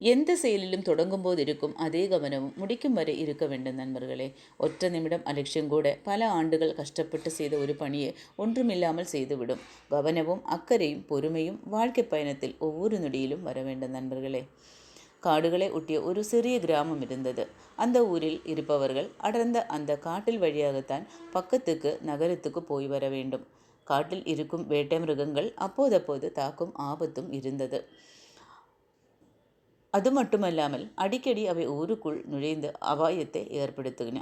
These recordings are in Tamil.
எந்த செயலிலும் தொடங்கும் போது இருக்கும் அதே கவனமும் முடிக்கும் வரை இருக்க வேண்டும் நண்பர்களே. ஒற்ற நிமிடம் அலட்சியம் கூட பல ஆண்டுகள் கஷ்டப்பட்டு செய்த ஒரு பணியை ஒன்றுமில்லாமல் செய்துவிடும். கவனமும் அக்கறையும் பொறுமையும் வாழ்க்கை பயணத்தில் ஒவ்வொரு நொடியிலும் வர வேண்டும் நண்பர்களே. காடுகளை ஒட்டிய ஒரு சிறிய கிராமம் இருந்தது. அந்த ஊரில் இருப்பவர்கள் அடர்ந்த அந்த காட்டில் வழியாகத்தான் பக்கத்துக்கு நகரத்துக்கு போய் வர வேண்டும். காட்டில் இருக்கும் வேட்டை மிருகங்கள் அப்போதப்போது தாக்கும் ஆபத்தும் இருந்தது. அது மட்டுமல்லாமல் அடிக்கடி அவை ஊருக்குள் நுழைந்து அபாயத்தை ஏற்படுத்துகின.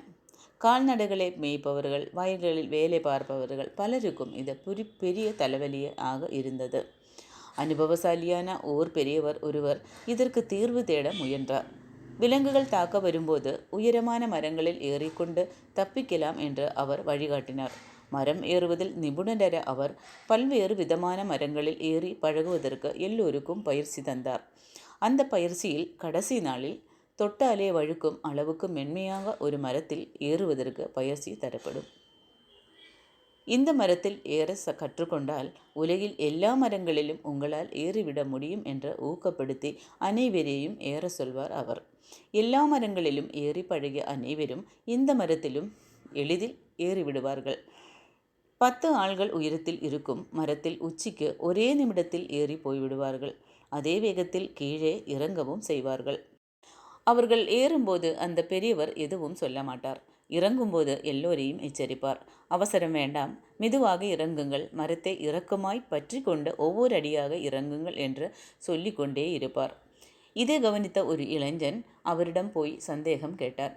கால்நடைகளை மேய்ப்பவர்கள் வயல்களில் வேலை பார்ப்பவர்கள் பலருக்கும் இது புரி பெரிய தலைவலியே ஆக இருந்தது. அனுபவசாலியான ஓர் பெரியவர் ஒருவர் இதற்கு தீர்வு தேட முயன்றார். விலங்குகள் தாக்க வரும்போது உயரமான மரங்களில் ஏறிக்கொண்டு தப்பிக்கலாம் என்று அவர் வழிகாட்டினார். மரம் ஏறுவதில் நிபுணர அவர் பல்வேறு விதமான மரங்களில் ஏறி பழகுவதற்கு எல்லோருக்கும் பயிற்சி தந்தார். அந்த பயிற்சியில் கடைசி நாளில் தொட்டாலே வழுக்கும் அளவுக்கு மென்மையாக ஒரு மரத்தில் ஏறுவதற்கு பயிற்சி தரப்படும். இந்த மரத்தில் ஏற ச கற்றுக்கொண்டால் உலகில் எல்லா மரங்களிலும் உங்களால் ஏறிவிட முடியும் என்று ஊக்கப்படுத்தி அனைவரையும் ஏற சொல்வார் அவர். எல்லா மரங்களிலும் ஏறி பழகிய அனைவரும் இந்த மரத்திலும் எளிதில் ஏறிவிடுவார்கள். பத்து ஆள்கள் உயரத்தில் இருக்கும் மரத்தில் உச்சிக்கு ஒரே நிமிடத்தில் ஏறி போய்விடுவார்கள். அதே வேகத்தில் கீழே இறங்கவும் செய்வார்கள். அவர்கள் ஏறும்போது அந்த பெரியவர் எதுவும் சொல்ல மாட்டார். இறங்கும்போது எல்லோரையும் எச்சரிப்பார். அவசரம் வேண்டாம். மெதுவாக இறங்குங்கள். மரத்தை இறக்கமாய் பற்றி கொண்டு ஒவ்வொரு அடியாக இறங்குங்கள் என்று சொல்லிக்கொண்டே இருப்பார். இதை கவனித்த ஒரு இளைஞன் அவரிடம் போய் சந்தேகம் கேட்டார்.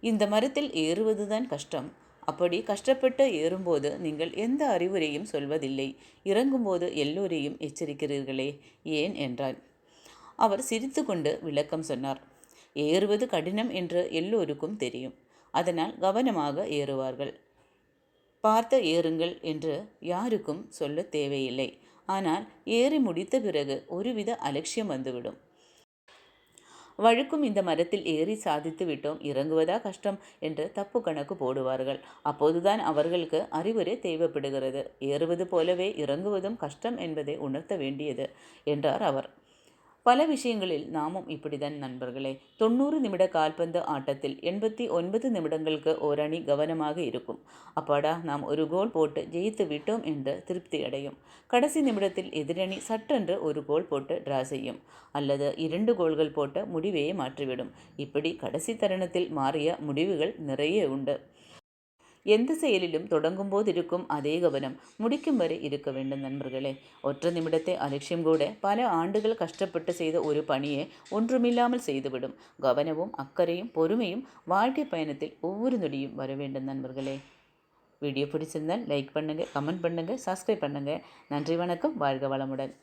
இந்த மரத்தில் ஏறுவதுதான் கஷ்டம். அப்படி கஷ்டப்பட்டு ஏறும்போது நீங்கள் எந்த அறிவுரையும் சொல்வதில்லை. இறங்கும்போது எல்லோரையும் எச்சரிக்கிறீர்களே ஏன் என்றான் அவர் சிரித்துக்கொண்டு விளக்கம் சொன்னார். ஏறுவது கடினம் என்று எல்லோருக்கும் தெரியும். அதனால் கவனமாக ஏறுவார்கள். பார்த்த ஏறுங்கள் என்று யாருக்கும் சொல்ல தேவையில்லை. ஆனால் ஏறி முடித்த பிறகு ஒருவித அலட்சியம் வந்துவிடும். வழுக்கும் இந்த மரத்தில் ஏறி சாதித்து விட்டோம். இறங்குவதா கஷ்டம் என்று தப்பு கணக்கு போடுவார்கள். அப்போதுதான் அவர்களுக்கு அறிவுரை தேவைப்படுகிறது. ஏறுவது போலவே இறங்குவதும் கஷ்டம் என்பதை உணர்த்த வேண்டியது என்றார் அவர். பல விஷயங்களில் நாமும் இப்படிதான் நண்பர்களே. தொண்ணூறு நிமிட கால்பந்து ஆட்டத்தில் எண்பத்தி ஒன்பது நிமிடங்களுக்கு ஓரணி கவனமாக இருக்கும். அப்பாடா நாம் ஒரு கோல் போட்டு ஜெயித்து விட்டோம் என்று திருப்தி அடையும். கடைசி நிமிடத்தில் எதிரணி சட்டென்று ஒரு கோல் போட்டு டிரா செய்யும். அல்லது இரண்டு கோல்கள் போட்டு முடிவையே மாற்றிவிடும். இப்படி கடைசி தருணத்தில் மாறிய முடிவுகள் நிறைய உண்டு. எந்த செயலிலும் தொடங்கும் போது இருக்கும் அதே கவனம் முடிக்கும் வரை இருக்க வேண்டும் நண்பர்களே. ஒற்ற நிமிடத்தை அலட்சியம் கூட பல ஆண்டுகள் கஷ்டப்பட்டு செய்த ஒரு பணியை ஒன்றுமில்லாமல் செய்துவிடும். கவனமும் அக்கறையும் பொறுமையும் வாழ்க்கை பயணத்தில் ஒவ்வொரு நொடியும் வர வேண்டும் நண்பர்களே. வீடியோ பிடிச்சிருந்தால் லைக் பண்ணுங்கள் கமெண்ட் பண்ணுங்கள் சப்ஸ்கிரைப் பண்ணுங்கள் நன்றி வணக்கம். வாழ்க வளமுடன்.